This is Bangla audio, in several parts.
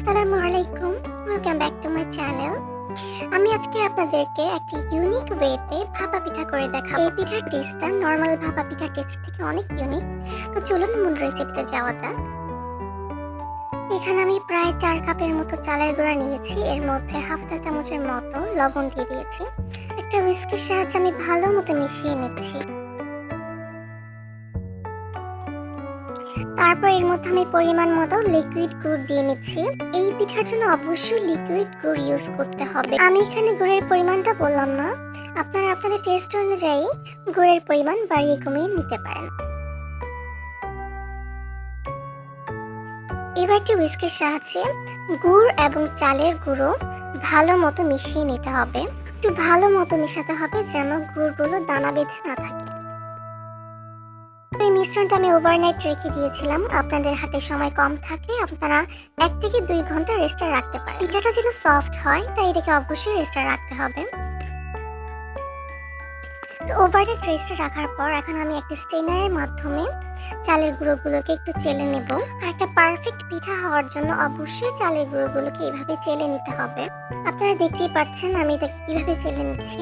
আসসালামু আলাইকুম। Welcome back to my channel আমি আজকে আপনাদেরকে একটি ইউনিক ওয়েতে ভাপা পিঠা করে দেখাবো। এই পিঠার টেস্টটা নর্মাল ভাপা পিঠার টেস্ট থেকে অনেক ইউনিক তো চলুন মূল রেসিপিতে যাওয়া যাক। এখানে আমি প্রায় চার কাপের মতো চালের গুঁড়া নিয়েছি। এর মধ্যে হাফ চা চামচের মতো লবণ দিয়ে দিয়েছি। একটা হুইস্কের সাহায্যে আমি ভালো মতো মিশিয়ে নিচ্ছি। তারপর এর মধ্যে আমি পরিমাণ মতো লিকুইড গুড় দিয়ে নিচ্ছি। এই পিঠার জন্য অবশ্যই লিকুইড গুড় ইউজ করতে হবে। আমি এখানে গুড়ের পরিমাণটা বললাম না। আপনারা আপনাদের টেস্ট অনুযায়ী গুড়ের পরিমাণ বাড়িয়ে কমিয়ে নিতে পারেন। এবার একটি হুইস্কের সাহায্যে গুড় এবং চালের গুঁড়ো ভালো মতো মিশিয়ে নিতে হবে। একটু ভালো মতো মেশাতে হবে যেন গুড়গুলো দানা বেঁধে না থাকে। এই মিশ্রণটা আমি ওভারনাইট রেখে দিয়েছিলাম। আপনাদের হাতে সময় কম থাকলে আপনারা এক থেকে দুই ঘণ্টা রেস্টে রাখতে পারেন। পিঠাটা যেন সফট হয়, তাই এটাকে অবশ্যই রেস্টে রাখতে হবে। তো ওভারনাইট রেস্টে রাখার পর এখন আমি একটা স্টেনারের মাধ্যমে চালের গুঁড়োগুলোকে একটু চেলে নেব। আর একটা পারফেক্ট পিঠা হওয়ার জন্য অবশ্যই চালের গুঁড়োগুলোকে এইভাবে চেলে নিতে হবে। আপনারা দেখতেই পাচ্ছেন আমি এটাকে কীভাবে চেলে নিচ্ছি।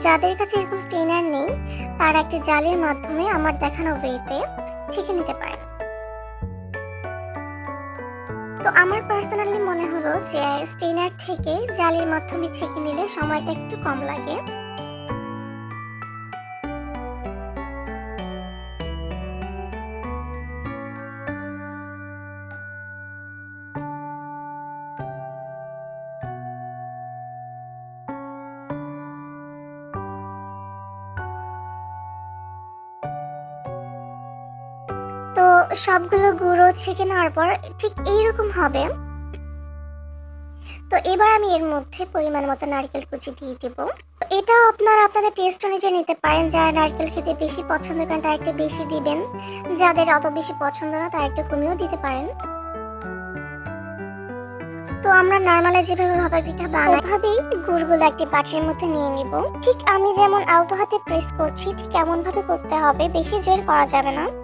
যাদের কাছে এরকম স্টেনার নেই, তারা একটি জালের মাধ্যমে আমার দেখানো ওয়েতে ছেঁকে নিতে পারে। তো আমার পার্সোনালি মনে হলো যে, স্টেনার থেকে জালের মাধ্যমে ছেঁকে নিলে সময়টা একটু কম লাগে। সবগুলো গুঁড়ো ছেঁকে নেওয়ার পর ঠিক এইরকম হবে। তো এবার আমি এর মধ্যে পরিমাণ মতো নারকেল কুচি দিয়ে দেব। এটাও আপনারা আপনাদের টেস্ট অনুযায়ী নিতে পারেন। যারা নারকেল খেতে বেশি পছন্দ করেন, তারা একটু বেশি দিবেন। যাদের অত বেশি পছন্দ না, তারা একটু কমিয়েও দিতে পারেন। তো আমরা নর্মালে যেভাবে ভাপা পিঠা বানাই, ওভাবেই গুড়গুলো একটি বাটির মধ্যে নিয়ে নিব। ঠিক আমি যেমন আলতো হাতে প্রেস করছি, ঠিক এমন ভাবে করতে হবে। বেশি জোর করা যাবে না।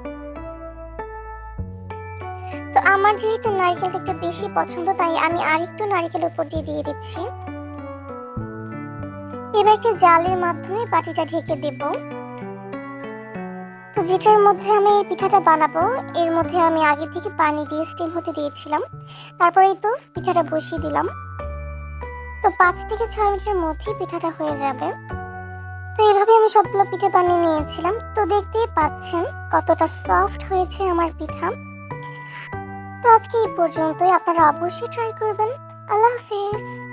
তো আমার যেহেতু নারকেলটা একটু বেশি পছন্দ, তাই আমি আরেকটু নারকেল উপর দিয়ে দিয়ে দিচ্ছি। এবার একটি জালের মাধ্যমে বাটিটা ঢেকে দেব। তো যেটার মধ্যে আমি এই পিঠাটা বানাবো, এর মধ্যে আমি আগে থেকে পানি দিয়ে স্টিম হতে দিয়েছিলাম। তারপরেই তো পিঠাটা বসিয়ে দিলাম। তো পাঁচ থেকে ছয় মিনিটের মধ্যেই পিঠাটা হয়ে যাবে। তো এইভাবে আমি সবগুলো পিঠা বানিয়ে নিয়েছিলাম। তো দেখতেই পাচ্ছেন কতটা সফট হয়েছে আমার পিঠা। তো আজকে এই পর্যন্তই। আপনারা অবশ্যই ট্রাই করবেন। আল্লাহ হাফেজ।